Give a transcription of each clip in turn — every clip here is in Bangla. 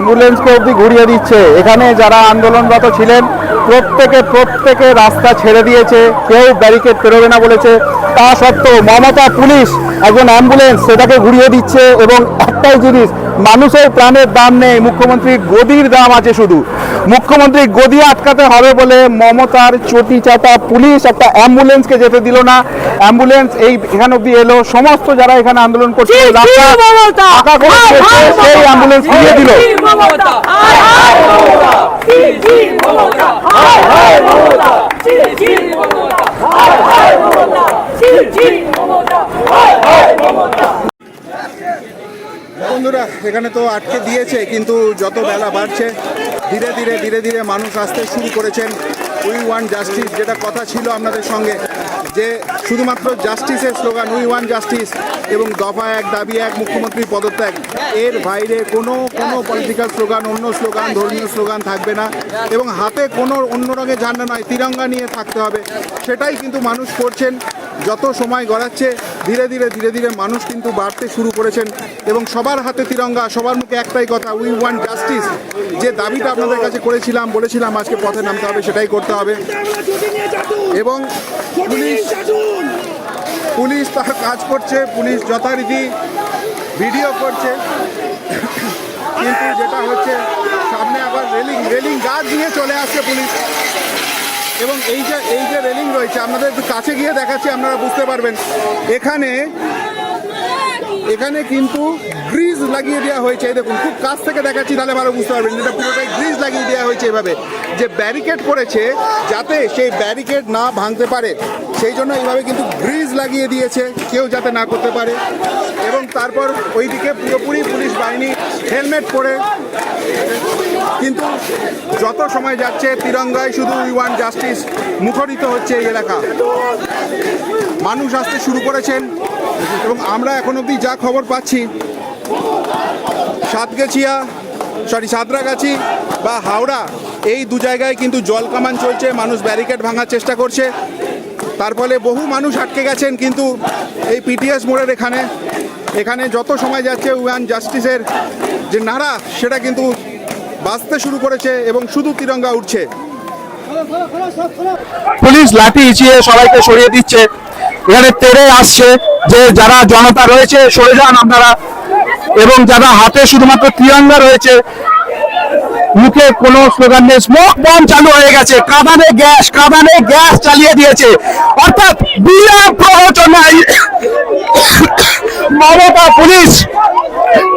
অ্যাম্বুলেন্সকে অবধি ঘুরিয়ে দিচ্ছে। এখানে যারা আন্দোলনরত ছিলেন, প্রত্যেকে প্রত্যেকে রাস্তা ছেড়ে দিয়েছে। কেউ ব্যারিকেড পেরোবে না বলেছে। তা সত্ত্বেও মমতা পুলিশ একজন অ্যাম্বুলেন্স সেটাকে ঘুরিয়ে দিচ্ছে এবং একটাই জিনিস, মানুষের প্রাণের দাম নেই। মুখ্যমন্ত্রীর গদির দাম আছে শুধু। মুখ্যমন্ত্রী গদি আটকাতে হবে বলে মমতার চটি চাটা পুলিশ একটা অ্যাম্বুলেন্সকে যেতে দিল না। অ্যাম্বুলেন্স এই এখানে অব্দি এলো। সমস্ত যারা এখানে আন্দোলন করছে সেই অ্যাম্বুলেন্স ফিরিয়ে দিল। মমতা। বন্ধুরা, এখানে তো আটকে দিয়েছে, কিন্তু যত বেলা বাড়ছে, ধীরে ধীরে ধীরে ধীরে মানুষ আসতে শুরু করেছেন। উই ওয়ান জাস্টিস, যেটা কথা ছিল আপনাদের সঙ্গে, যে শুধুমাত্র জাস্টিসের স্লোগান, উই ওয়ান জাস্টিস এবং দফা এক, দাবি এক মুখ্যমন্ত্রীর পদত্যাগ, এর বাইরে কোনো কোনো পলিটিক্যাল স্লোগান, অন্য স্লোগান, ধর্মীয় স্লোগান থাকবে না। এবং হাতে কোনো অন্য রঙের ঝান্ডা নয়, তিরঙ্গা নিয়ে থাকতে হবে। সেটাই কিন্তু মানুষ করছেন, যত সময় গড়াচ্ছে ধীরে ধীরে ধীরে ধীরে মানুষ কিন্তু বাড়তে শুরু করেছেন এবং সবার হাতে তিরঙ্গা, সবার মুখে একটাই কথা উই ওয়ান জাস্টিস যে দাবিটা আপনাদের কাছে করেছিলাম, বলেছিলাম আজকে পথে নামতে হবে, সেটাই করতে হবে। এবং পুলিশ পুলিশ তার কাজ করছে, পুলিশ যথারীতি ভিডিও করছে। কিন্তু যেটা হচ্ছে, সামনে আবার রেলিং রেলিং গার্ড দিয়ে চলে আসছে পুলিশ। এবং এই যে এই যে রেলিং রয়েছে, আপনাদের একটু কাছে গিয়ে দেখাচ্ছি, আপনারা বুঝতে পারবেন। এখানে এখানে কিন্তু গ্রিজ লাগিয়ে দেওয়া হয়েছে। এই দেখুন, খুব কাছ থেকে দেখাচ্ছি, তাহলে ভালো বুঝতে পারবেন এটা পুরোটাই গ্রিজ লাগিয়ে দেওয়া হয়েছে এভাবে। যে ব্যারিকেড করেছে, যাতে সেই ব্যারিকেড না ভাঙতে পারে, সেই জন্য এইভাবে কিন্তু গ্রিজ লাগিয়ে দিয়েছে, কেউ যাতে না করতে পারে। এবং তারপর ওইদিকে পুরোপুরি পুলিশ বাহিনী হেলমেট পরে কিন্তু যত সময় যাচ্ছে তিরঙ্গায় শুধু উই ওয়ান জাস্টিস মুখরিত হচ্ছে এই এলাকা। মানুষ আসতে শুরু করেছেন এবং আমরা এখন অবধি যা খবর পাচ্ছি, সাতগেছিয়া সরি সাঁতরাগাছি বা হাওড়া, এই দু জায়গায় কিন্তু জল কামান চলছে, মানুষ ব্যারিকেড ভাঙার চেষ্টা করছে। তার ফলে বহু মানুষ আটকে গেছেন কিন্তু এই পিটিএস মোড়ের এখানে। এখানে যত সময় যাচ্ছে ওয়ান জাস্টিসের যে নারা, সেটা কিন্তু বাঁচতে শুরু করেছে এবং শুধু তিরঙ্গা উঠছে। পুলিশ লাঠি হিচিয়ে সবাইকে সরিয়ে দিচ্ছে। এখানে তেরে আসছে যে যারা জনতা রয়েছে, সরে যান আপনারা। এবং যারা হাতে শুধুমাত্র তিরঙ্গা রয়েছে মুখে কোনো স্লোগান নেই। স্মোক বম চালু হয়ে গেছে। কাঁদানে গ্যাস কাঁদানে গ্যাস চালিয়ে দিয়েছে। অর্থাৎ বিনা প্ররোচনায় মমতা পুলিশ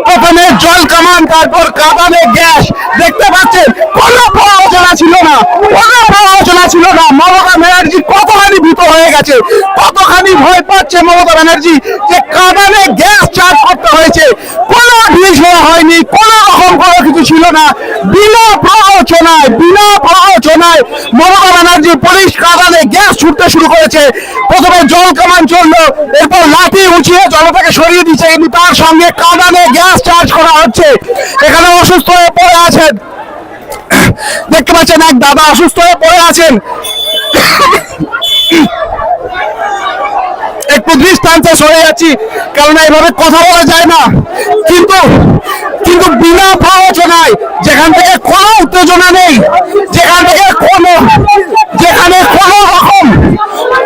প্রথমে জল কামান, তারপর কাঁদানে গ্যাস। দেখতে পাচ্ছেন, কোনো প্ররোচনা ছিল না। কোনো প্ররোচনা ছিল না। মমতা ব্যানার্জি কতখানি ভীত হয়ে গেছে, কতখানি ভয় পাচ্ছে মমতা ব্যানার্জি যে কাঁদানে গ্যাস চার্জ করতে হয়েছে। কোনো বিষয় হয়নি, কোনো রকম কোনো কিছু ছিল না। বিনা প্ররোচনায় বিনা প্ররোচনায় মমতা ব্যানার্জি পুলিশ কাঁদানে গ্যাস ছুটতে শুরু করেছে। প্রথমে জল কামান চলল, এরপর লাঠি উঁচিয়ে জনতাকে সরিয়ে দিচ্ছে কিন্তু তার সঙ্গে কাঁদানে গ্যাস চার্জ করা হচ্ছে। এখানে অসুস্থ হয়ে পড়ে আছেন। দেখতে পাচ্ছেন এক দাদা অসুস্থ হয়ে পড়ে আছেন। একটু দৃষ্টান্তে সরে যাচ্ছি কারণ এইভাবে কথা বলা যায় না। কিন্তু কিন্তু বিনা প্ররোচনায় যেখান থেকে কোনো উত্তেজনা নেই, যেখান থেকে কোনো, যেখানে কোনো রকম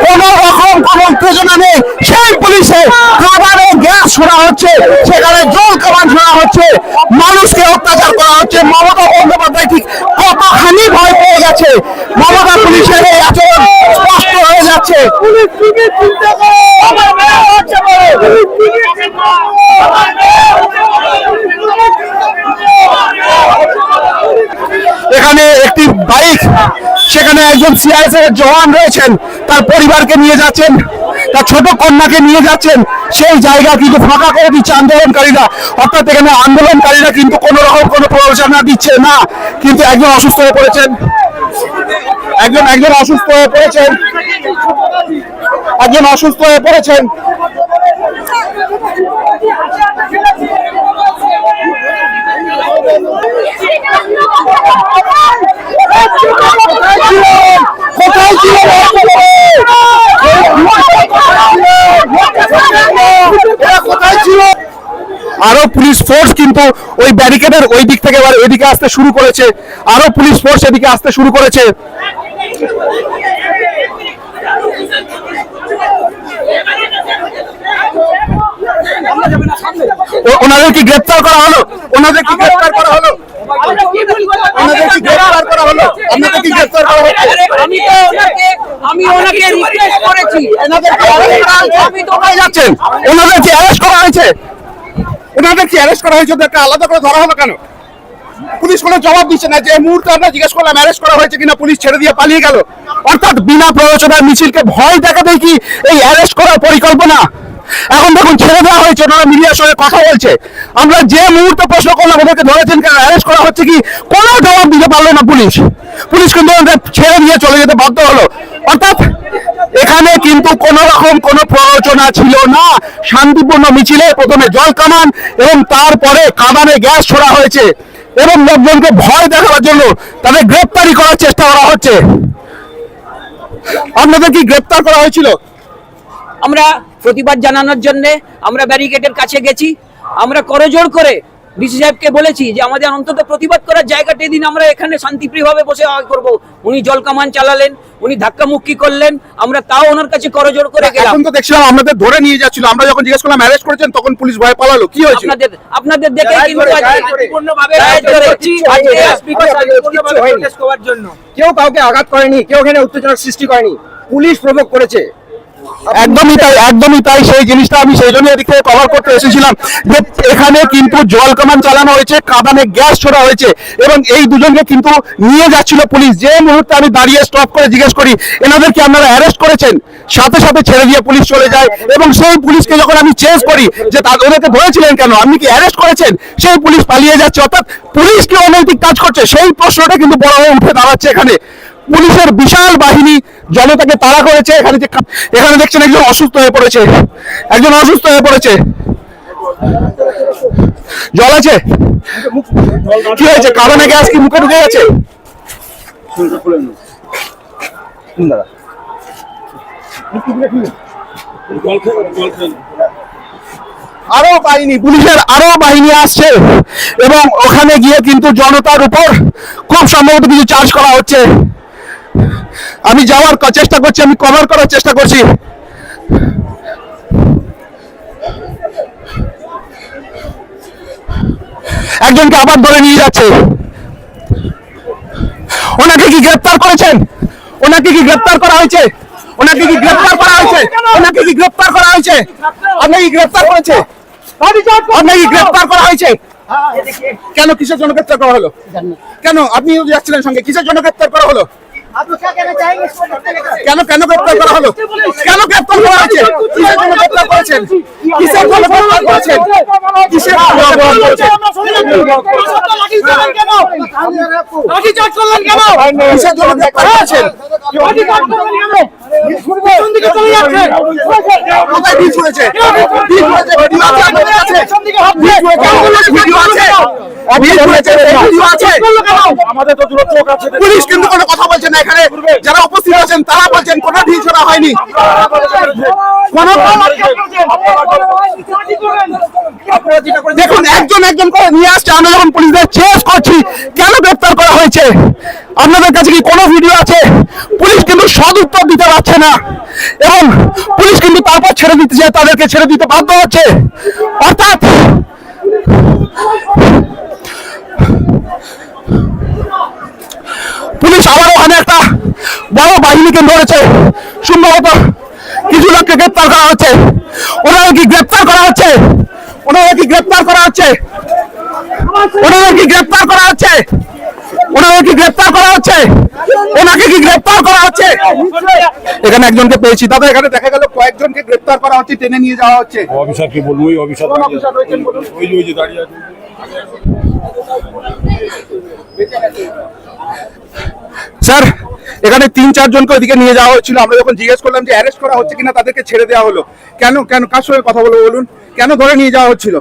কোনো রকম কোনো উত্তেজনা নেই, সেই পুলিশে খাবারে গ্যাস ছোড়া হচ্ছে, সেখানে জল কামান ছোড়া হচ্ছে, মানুষকে অত্যাচার করা হচ্ছে, মমতা বন্দ্যোপাধ্যায় ঠিক কতখানি ভয় পেয়ে গেছে, মমতা পুলিশের এই আচরণ স্পষ্ট হয়ে যাচ্ছে। এখানে একটি বাইক, সেখানে একজন সিআইএসএফ জওয়ান রয়েছেন, তার পরিবারকে নিয়ে যাচ্ছেন, তার ছোট কন্যাকে নিয়ে যাচ্ছেন। সেই জায়গা কিন্তু ফাঁকা করে দিচ্ছে আন্দোলনকারীরা। অর্থাৎ এখানে আন্দোলনকারীরা কিন্তু কোনো রকম কোনো প্ররোচনা দিচ্ছে না। কিন্তু একজন অসুস্থ হয়ে পড়েছেন। একজন একজন অসুস্থ হয়ে পড়েছেন। একজন অসুস্থ হয়ে পড়েছেন কোথায় ছিলেন কোথায় ছিল আরও পুলিশ ফোর্স কিন্তু ওই ব্যারিকেডের ওই দিক থেকে এবার এদিকে আসতে শুরু করেছে। আরও পুলিশ ফোর্স এদিকে আসতে শুরু করেছে। ওনাদের কি গ্রেপ্তার করা হলো। ওনাদের কি গ্রেপ্তার করা হলো। ওনাদের কি গ্রেপ্তার করা হলো। আপনাদের কি গ্রেপ্তার করা হচ্ছে আমি তো ওনাকে আমি ওনাকে রিকোয়েস্ট করেছি। ওনাদের কি arrest করা হয়েছে? আমি তো কোথায় যাচ্ছেন? ওনাদের কি অ্যারেস্ট করা হয়েছে? ওনাদের কি অ্যারেস্ট করা হয়েছে? ওদেরকে আলাদা করে ধরা হলো কেন? পুলিশ কোনো জবাব দিচ্ছে না যে মুহূর্তে আমরা জিজ্ঞেস করলাম অ্যারেস্ট করা হয়েছে কিনা পুলিশ ছেড়ে দিয়ে পালিয়ে গেল। অর্থাৎ বিনা প্ররোচনার মিছিলকে ভয় দেখাতেই কি? এই অ্যারেস্ট করার পরিকল্পনা এখন দেখুন, ছেড়ে দেওয়া হয়েছে, ওনারা মিডিয়ার সঙ্গে কথা বলছে। আমরা যে মুহূর্তে প্রশ্ন করলাম, ওদেরকে ধরেছেন কেন? অ্যারেস্ট করা হচ্ছে কি? কোনো জবাব দিতে পারল না পুলিশ। পুলিশ কিন্তু ওদের ছেড়ে দিয়ে চলে যেতে বাধ্য হলো। অর্থাৎ, এখানে কিন্তু কোন রকম কোনো প্ররোচনা ছিল না। শান্তিপূর্ণ মিছিলে প্রথমে জল কামান এবং তারপরে কামানে গ্যাস ছোড়া হয়েছে। এবং লোকজনকে ভয় দেখাবার জন্য তাদের গ্রেপ্তারি করার চেষ্টা করা হচ্ছে। আপনাদের কি গ্রেপ্তার করা হয়েছিল? আমরা প্রতিবাদ জানানোর জন্য আমরা ব্যারিকেডের কাছে গেছি। আমরা করজোড় করে ডিসি সাহেবকে বলেছি যে আমাদের অন্তত প্রতিবাদ করার জায়গাটা দিন আমরা এখানে শান্তিপ্রিয়ভাবে বসে করব। উনি জল কামান চালালেন উনি ধাক্কা মুক্কি করলেন আমরা তাও ওনার কাছে করজোড় করে গেলাম। এখন তো দেখছিলাম আপনাদের ধরে নিয়ে যাচ্ছিল। আমরা যখন জিজ্ঞেস করলাম অ্যারেস্ট করেছেন? তখন পুলিশ ভয় পালালো। কি হয়েছিল আপনাদের আপনাদের দেখে গায়ে কিন্তু হয়নি। কেউ কাউকে আঘাত করেনি কেউ এখানে উত্তেজনার সৃষ্টি করেনি। পুলিশ প্রভোগ করেছে। একদমই তাই একদমই তাই। সেই জিনিসটা আমি সেই জন্য এদিক কভার করতে এসেছিলাম যে এখানে কিন্তু জল কামান চালানো হয়েছে কামানে গ্যাস ছোড়া হয়েছে এবং এই দুজনকে কিন্তু নিয়ে যাচ্ছিল পুলিশ। যে মুহূর্তে আমি দাঁড়িয়ে স্টপ করে জিজ্ঞেস করি, এনাদেরকে আপনারা অ্যারেস্ট করেছেন? সাথে সাথে ছেড়ে দিয়ে পুলিশ চলে যায় এবং সেই পুলিশকে যখন আমি চেঞ্জ করি যে ওদেরকে ধরেছিলেন কেন? আপনি কি অ্যারেস্ট করেছেন? সেই পুলিশ পালিয়ে যাচ্ছে। অর্থাৎ পুলিশ কি অনৈতিক কাজ করছে? সেই প্রশ্নটা কিন্তু বড় হয়ে উঠে দাঁড়াচ্ছে এখানে। পুলিশের বিশাল বাহিনী জনতাকে তাড়া করেছে। এখানে এখানে দেখছেন একজন অসুস্থ হয়ে পড়েছে। একজন অসুস্থ হয়ে পড়েছে। জল আছে? কি হয়েছে? কারণে গ্যাস কি মুখে ঢুকে গেছে? আরও বাহিনী, পুলিশের আরও বাহিনী আসছে এবং ওখানে গিয়ে কিন্তু জনতার উপর খুব সম্ভবত কিছু চার্জ করা হচ্ছে। আমি যাওয়ার চেষ্টা করছি, আমি কভার করার চেষ্টা করছি। একজনকে আবার ধরে নিয়ে যাচ্ছে। ওনাকে কি গ্রেপ্তার করেছেন? ওনাকে কি গ্রেপ্তার করা হয়েছে? ওনাকে কি গ্রেপ্তার করা হয়েছে? ওনাকে কি গ্রেপ্তার করা হয়েছে? আপনাকে কি গ্রেপ্তার করেছে? আপনাকে কি গ্রেপ্তার করা হয়েছে? কেন কিসের জন্য গ্রেপ্তার করা হলো? কেন আপনি যাচ্ছিলেন সঙ্গে? কিসের জন্য গ্রেপ্তার করা হলো? কেন কেন গ্রেপ্তার করা হলো? কেন গ্রেপ্তার করা হয়েছে? কিসের জন্য গ্রেপ্তার করেছেন? কিসের জন্য গ্রেপ্তার করেছেন? কিসের জন্য গ্রেপ্তার করেছেন? পুলিশ কিন্তু কোনো কথা না এখানে। যারা উপস্থিত আছেন, তারা বলছেন, কোনো ঢিল ছোড়া হয়নি। দেখুন, একজন একজন করে নিয়ে আসছে, আমরা যখন পুলিশদের চেস করছি, কেন গ্রেপ্তার করা হয়েছে? আপনাদের কাছে কি কোনো ভিডিও আছে? পুলিশ কিন্তু সদ উত্তর দিতে পারছে না। এবং পুলিশ কিন্তু তারপর ছেড়ে দিতে চায় তাদেরকে ছেড়ে দিতে বাধ্য হচ্ছে। অর্থাৎ পুলিশ আবার ওখানে একটা বড় বাহিনীকে ধরেছে। সম্ভবত কিছু লোককে গ্রেপ্তার করা হচ্ছে। ওনারা কি গ্রেপ্তার করা হচ্ছে? ওনারা কি গ্রেপ্তার করা হচ্ছে? ওনারা কি গ্রেপ্তার করা হচ্ছে? ওনারা কি গ্রেপ্তার করা হচ্ছে? ওনাকে কি গ্রেপ্তার করা হচ্ছে? এখানে একজনকে পেয়েছি। দাদা এখানে দেখা গেল কয়েকজনকে গ্রেপ্তার করা হচ্ছে টেনে নিয়ে যাওয়া হচ্ছে। অফিসারকে বলব? ওই অফিসার অফিসার? ওই ওই যে দাঁড়িয়ে আছে। স্যার এখানে তিন চারজনকে ওইদিকে নিয়ে যাওয়া হচ্ছিল। আমরা যখন জিজ্ঞেস করলাম যে অ্যারেস্ট করা হচ্ছে কিনা তাদেরকে ছেড়ে দেওয়া হলো। কেন কেন কার সঙ্গে কথা বলব বলুন? কেন ধরে নিয়ে যাওয়া হচ্ছিল?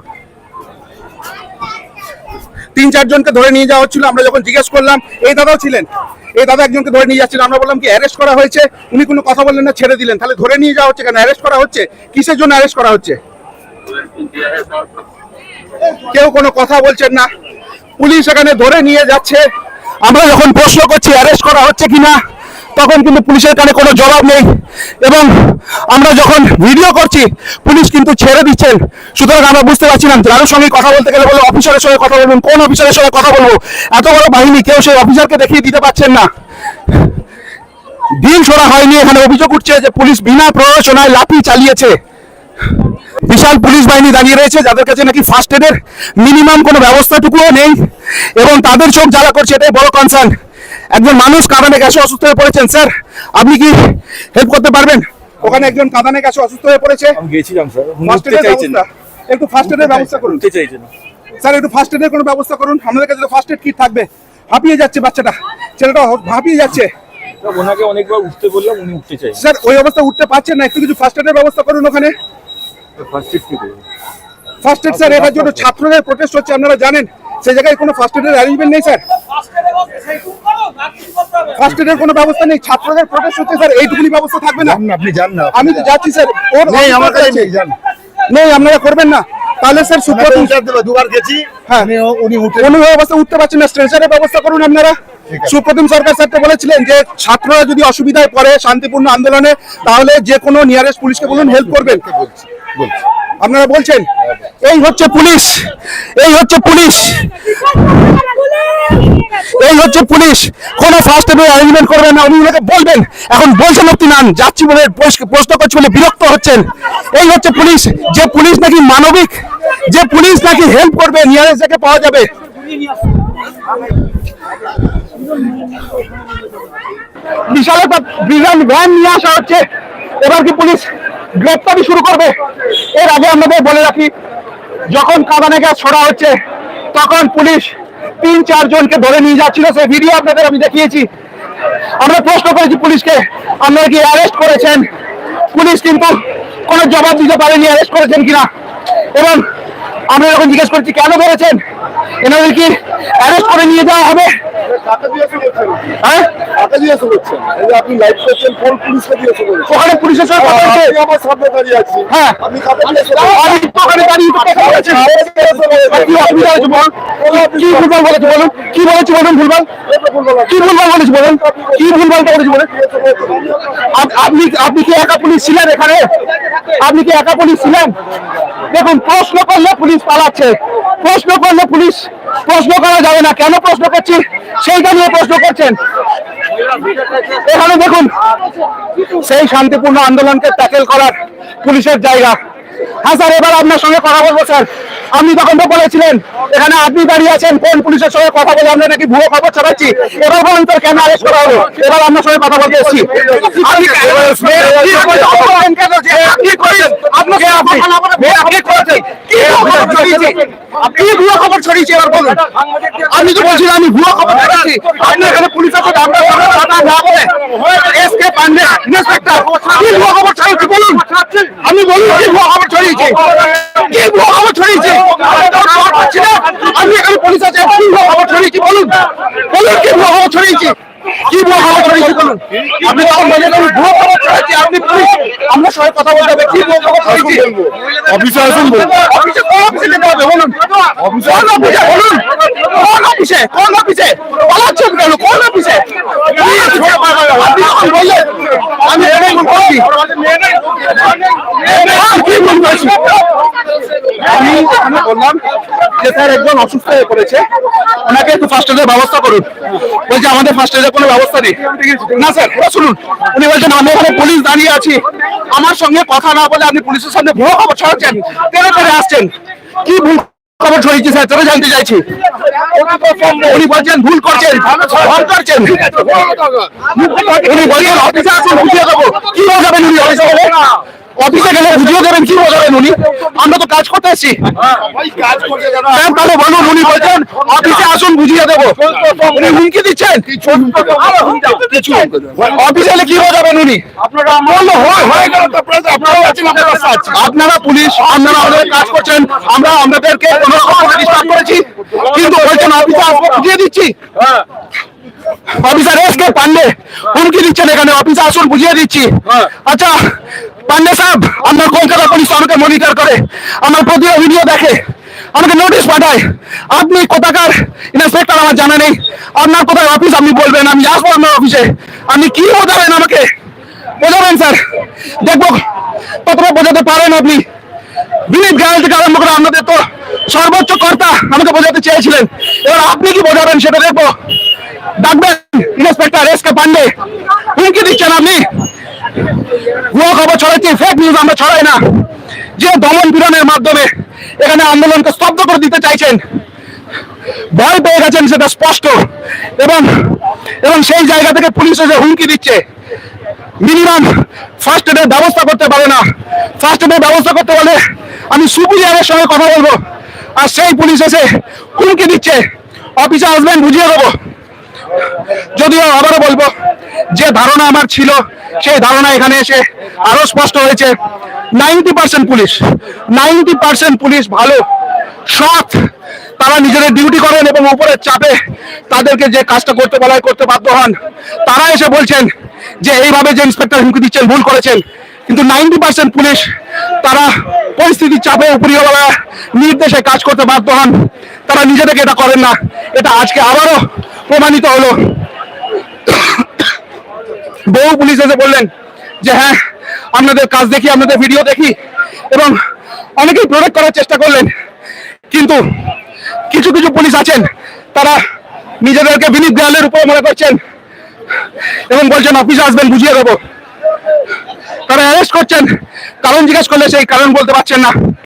তিন চারজনকে ধরে নিয়ে যাওয়া হচ্ছিল। আমরা যখন জিজ্ঞেস করলাম এই দাদাও ছিলেন? এই দাদা একজনকে ধরে নিয়ে যাচ্ছিল। আমরা বললাম কি অ্যারেস্ট করা হয়েছে? উনি কোনো কথা বললেন না, ছেড়ে দিলেন। তাহলে ধরে নিয়ে যাওয়া হচ্ছে কেন? অ্যারেস্ট করা হচ্ছে? কিসের জন্য অ্যারেস্ট করা হচ্ছে? কেউ কোনো কথা বলছেন না। পুলিশ এখানে ধরে নিয়ে যাচ্ছে। আমরা যখন প্রশ্ন করছি অ্যারেস্ট করা হচ্ছে কিনা? তখন কিন্তু পুলিশের কানে কোনো জবাব নেই। এবং আমরা যখন ভিডিও করছি, পুলিশ কিন্তু ছেড়ে দিচ্ছেন। সুতরাং আমরা বুঝতে পারছিলাম কারোর সঙ্গে কথা বলতে গেলে বলে অফিসারের সঙ্গে কথা বলবেন, কোন অফিসারের সঙ্গে কথা বলব? এত বড় বাহিনী, কেউ সেই অফিসারকে দেখিয়ে দিতে পারছেন না। দিন সরা হয়নি, এখানে অভিযোগ উঠছে যে পুলিশ বিনা প্ররোচনায় লাঠি চালিয়েছে। বিশাল পুলিশ বাহিনী দাঁড়িয়ে রয়েছে, যাদের কাছে নাকি ফার্স্ট এডের মিনিমাম কোনো ব্যবস্থাটুকুও নেই। এবং তাদের চোখ জ্বালা করছে, এটাই বড় কনসার্ন একজন মানুষ কাঁদানে গ্যাসে অসুস্থ হয়ে পড়েছেন স্যার। আপনি কি হেল্প করতে পারবেন? ওখানে একজন কাঁদানে গ্যাসে অসুস্থ হয়ে পড়েছে। আমি গেছিলাম স্যার। ফার্স্ট এডের ব্যবস্থা। একটু ফার্স্ট এডের ব্যবস্থা করুন। উঠতে চাইছেন স্যার একটু ফার্স্ট এডের কোনো ব্যবস্থা করুন। আপনাদের কাছে তো ফার্স্ট এড কিট থাকবে। হাঁপিয়ে যাচ্ছে বাচ্চাটা। ছেলেটা হাঁপিয়ে যাচ্ছে। ওনাকে অনেকবার উঠতে বললাম উনি উঠতে চাই স্যার ওই অবস্থা উঠতে পারছেন না। একটু কিছু ফার্স্ট এডের ব্যবস্থা করুন ওখানে। ফার্স্ট এড কি ফার্স্ট এড স্যার এটার জন্য ছাত্রদের প্রোটেস্ট হচ্ছে আপনারা জানেন। সেই জায়গায় কোনো ফার্স্ট এডের অ্যারেঞ্জমেন্ট নেই স্যার। ফার্স্ট এডের কোনো ব্যবস্থা নেই। ছাত্রদের প্রোটেস্ট হচ্ছে স্যার এইটুকুনি ব্যবস্থা থাকবে না। আপনি জান না। আমি তো যাচ্ছি স্যার ওর নেই আমার কাছে নেই জান। নেই আপনারা করবেন না। তাহলে স্যার দুবার গেছি হ্যাঁ। উনি উঠে কোনো অবস্থা উঠতে পারছেন না স্ট্রেচারের ব্যবস্থা করুন আপনারা। সুপ্রতিম সরকার স্যারকে বলেছিলেন যে ছাত্ররা যদি অসুবিধায় পড়ে শান্তিপূর্ণ আন্দোলনে তাহলে যে কোনো নিয়ারেস্ট পুলিশকে বলুন হেল্প করবেন। আপনারা বলছেন? এই হচ্ছে পুলিশ। এই হচ্ছে পুলিশ। এই হচ্ছে পুলিশ। কোন ফার্স্ট এড অ্যারেঞ্জমেন্ট করবেন না। উনি ওনাকে বলবেন। এখন বলছেন অব্দি নান যাচ্ছি বলে প্রশ্ন করছি বলে বিরক্ত হচ্ছেন। এই হচ্ছে পুলিশ। যে পুলিশ নাকি মানবিক, যে পুলিশ নাকি হেল্প করবে নিয়ারেস্ট যাকে পাওয়া যাবে। বিশাল একটা বিমান ভ্যান নিয়ে আসা হচ্ছে। এবার কি পুলিশ গ্রেপ্তারি শুরু করবে? এর আগে আমাদের বলে রাখি যখন কাঁদানে গ্যাস ছড়া হচ্ছে, তখন পুলিশ তিন চারজনকে ধরে নিয়ে যাচ্ছিল। সেই ভিডিও আপনাদের আমি দেখিয়েছি। আমরা প্রশ্ন করেছি পুলিশকে, আপনারা কি অ্যারেস্ট করেছেন? পুলিশ কিন্তু কোনো জবাব দিতে পারেনি অ্যারেস্ট করেছেন কিনা? এবং আমরা যখন জিজ্ঞেস করছি, কেন করেছেন এনাদের কি অ্যারেস্ট করে নিয়ে যাওয়া হবে। হ্যাঁ? ওখানে পুলিশের সঙ্গে কথা আমার সামনে দাঁড়িয়ে আছি। হ্যাঁ। আপনি কাকে জিজ্ঞাসা আমি ওখানে দাঁড়িয়ে কথা বলেছি। কি অসুবিধা হয়েছে বলুন? কি ভুলভাল বলেছে বলুন? কি বলেছি বলুন ভুলভাল? কি ভুলভাল বলেছি বলুন? কি ভুলভালটা বলেছি বলুন? আপনি আপনি কি একা পুলিশ ছিলেন এখানে? আপনি কি একা পুলিশ ছিলেন? দেখুন প্রশ্ন করলে পুলিশ পালাচ্ছে। প্রশ্ন করলে পুলিশ প্রশ্ন করা যাবে না। কেন প্রশ্ন করছি সেইটা নিয়ে প্রশ্ন করছেন। এখানে দেখুন, সেই শান্তিপূর্ণ আন্দোলনকে ট্যাকেল করার পুলিশের জায়গা। হ্যাঁ স্যার এবার আপনার সঙ্গে কথা বলব স্যার। আপনি তখন তো বলেছিলেন এখানে আপনি দাঁড়িয়ে আছেন কোন পুলিশের সঙ্গে কথা বলে আমরা নাকি ভুয়ো খবর ছড়াচ্ছি? এবার বলুন তোর কেন অ্যারেস্ট করা হলো? এবার আপনার সঙ্গে কথা বলতে এসেছি। আপনি ভুয়ো খবর ছড়িয়েছে কি ভুয়ো এবার বলুন। আপনি তো বলছিলেন আমি ভুয়ো খবর ছড়াচ্ছি। আপনি এখানে পুলিশ আছে আমরা কথা না বলে এস কে পান্ডে ইন্সপেক্টর কি ভুয়ো খবর ছড়িয়েছে বলুন। আমি বলুন কি ভুয়ো খবর ছড়িয়েছে কি ভুয়ো খবর ছড়িয়েছে। আমি এখানে পুলিশ আছে কি ভুয়ো খবর ছড়িয়েছে। বলুন। বলুন কি ভুয়ো খবর ছড়িয়েছে। কি আপনি তখন বলেন আমি ভুয়ো খবর ছড়িয়েছি আপনি পুলিশ আমরা সবাই কথা বলতে হবে। কি ভুয়ো খবর ছড়িয়েছে অফিসে আসুন অফিসে কোন অফিসে যেতে হবে? বলুন। কোন অফিসে? বলুন। কোন অফিসে? কোন অফিসে? পালাচ্ছেন কেন? কোন অফিসে? আপনি যখন বললেন, আমি এটাই বলছি কি? বলছি আমি আমি বললাম যে স্যার একজন অসুস্থ হয়ে পড়েছে। ওনাকে একটু ফার্স্ট এডের ব্যবস্থা করুন। বলছে আমাদের ফার্স্ট এডের কোনো ব্যবস্থা নেই। না স্যার ওরা শুনুন উনি বলছেন আমি এখানে পুলিশ দাঁড়িয়ে আছি। আমার সঙ্গে কথা না বলে আপনি পুলিশের সামনে ভুয়ো খবর ছড়াচ্ছেন টেনে টেনে আসছেন। কি ভুল খবর ছড়িয়েছি স্যার? তারা জানতে চাইছি। উনি বলছেন ভুল করছেন ভুল করছেন। উনি বলছেন অফিসে আসুন বুঝিয়ে দেবো। কি বোঝাবেন উনি অফিসে? অফিসে গেলে বুঝিয়ে দেবেন কি বোঝাবেন উনি। আমরা তো কাজ করতে এসেছি। স্যার তাহলে বলুন উনি বলছেন, অফিসে আসুন, বুঝিয়ে দেবো। উনি হুমকি দিচ্ছেন। অফিসে এলে কি বোঝাবেন উনি? আপনারা- পুলিশ, আপনারা আমাদের কাজ করছেন। আমরা, আমাদেরকে কোনো করেছি। কিন্তু বলছেন, অফিসে আসব, বুঝিয়ে দিচ্ছি। অফিসার এস কে পান্ডে হুমকি দিচ্ছেন এখানে। অফিসে আসুন বুঝিয়ে দিচ্ছি। আচ্ছা পান্ডে সাহেব আপনার কলকাতা পুলিশ আমাকে মনিটর করে। আমার প্রতিটা ভিডিও দেখে আমাকে নোটিশ পাঠায়। আপনি কোথাকার? ইন্সপেক্টর আমার জানা নেই। আপনার কোথায় অফিস আপনি বলবেন আমি আসব আপনার অফিসে আপনি কি বোঝাবেন আমাকে? বোঝাবেন স্যার দেখব কতটা বোঝাতে পারেন আপনি। বিনীত গায়াল থেকে আরম্ভ করে আপনাদের তো সর্বোচ্চ কর্তা আমাকে বোঝাতে চেয়েছিলেন। এবার আপনি কি বোঝাবেন সেটা দেখব। ডাকবেন ইন্সপেক্টর এস কে পান্ডে। হুমকি দিচ্ছেন আপনি। ভুয়ো খবর ছড়াচ্ছি ফেক নিউজ আমরা ছড়াই না। যে দমন পীড়নের মাধ্যমে এখানে আন্দোলনকে স্তব্ধ করে দিতে চাইছেন, ভয় পেয়ে গেছেন সেটা স্পষ্ট। এবং এবং সেই জায়গা থেকে পুলিশ এসে হুমকি দিচ্ছে। মিনিমাম ফার্স্ট এডের ব্যবস্থা করতে পারে না। ফার্স্ট এডের ব্যবস্থা করতে পারলে আমি সুপিরিয়ারের সঙ্গে কথা বলব। আর সেই পুলিশ এসে হুমকি দিচ্ছে। অফিসে আসবেন, বুঝিয়ে দেবো। যদিও আবারও বলব, যে ধারণা আমার ছিল, সেই ধারণা এখানে এসে আরও স্পষ্ট হয়েছে। Ninety percent police, ninety percent police ভালো, সৎ, তারা নিজেদের ডিউটি করেন এবং উপরের চাপে তাদেরকে যে কাজটা করতে বলায় করতে বাধ্য হন। তারা এসে বলছেন যে এইভাবে যে ইন্সপেক্টর হুমকি দিচ্ছেন, ভুল করেছেন। কিন্তু নাইনটি পার্সেন্ট পুলিশ, তারা পরিস্থিতির চাপে উপরিওয়ালা নির্দেশে কাজ করতে বাধ্য হন। তারা নিজে থেকে এটা করেন না। এটা আজকে আবারও প্রমাণিত হলো। বহু পুলিশ এসে বললেন যে হ্যাঁ আপনাদের কাজ দেখি, আপনাদের ভিডিও দেখি। এবং অনেকেই প্রোটেক্ট করার চেষ্টা করলেন। কিন্তু কিছু কিছু পুলিশ আছেন, তারা নিজেদেরকে বিনীত দেয়ালের উপর মনে করছেন এবং বলছেন, অফিসে আসবেন, বুঝিয়ে দেবো। তারা অ্যারেস্ট করছেন। কারণ জিজ্ঞেস করলে সেই কারণ বলতে পারছেন না।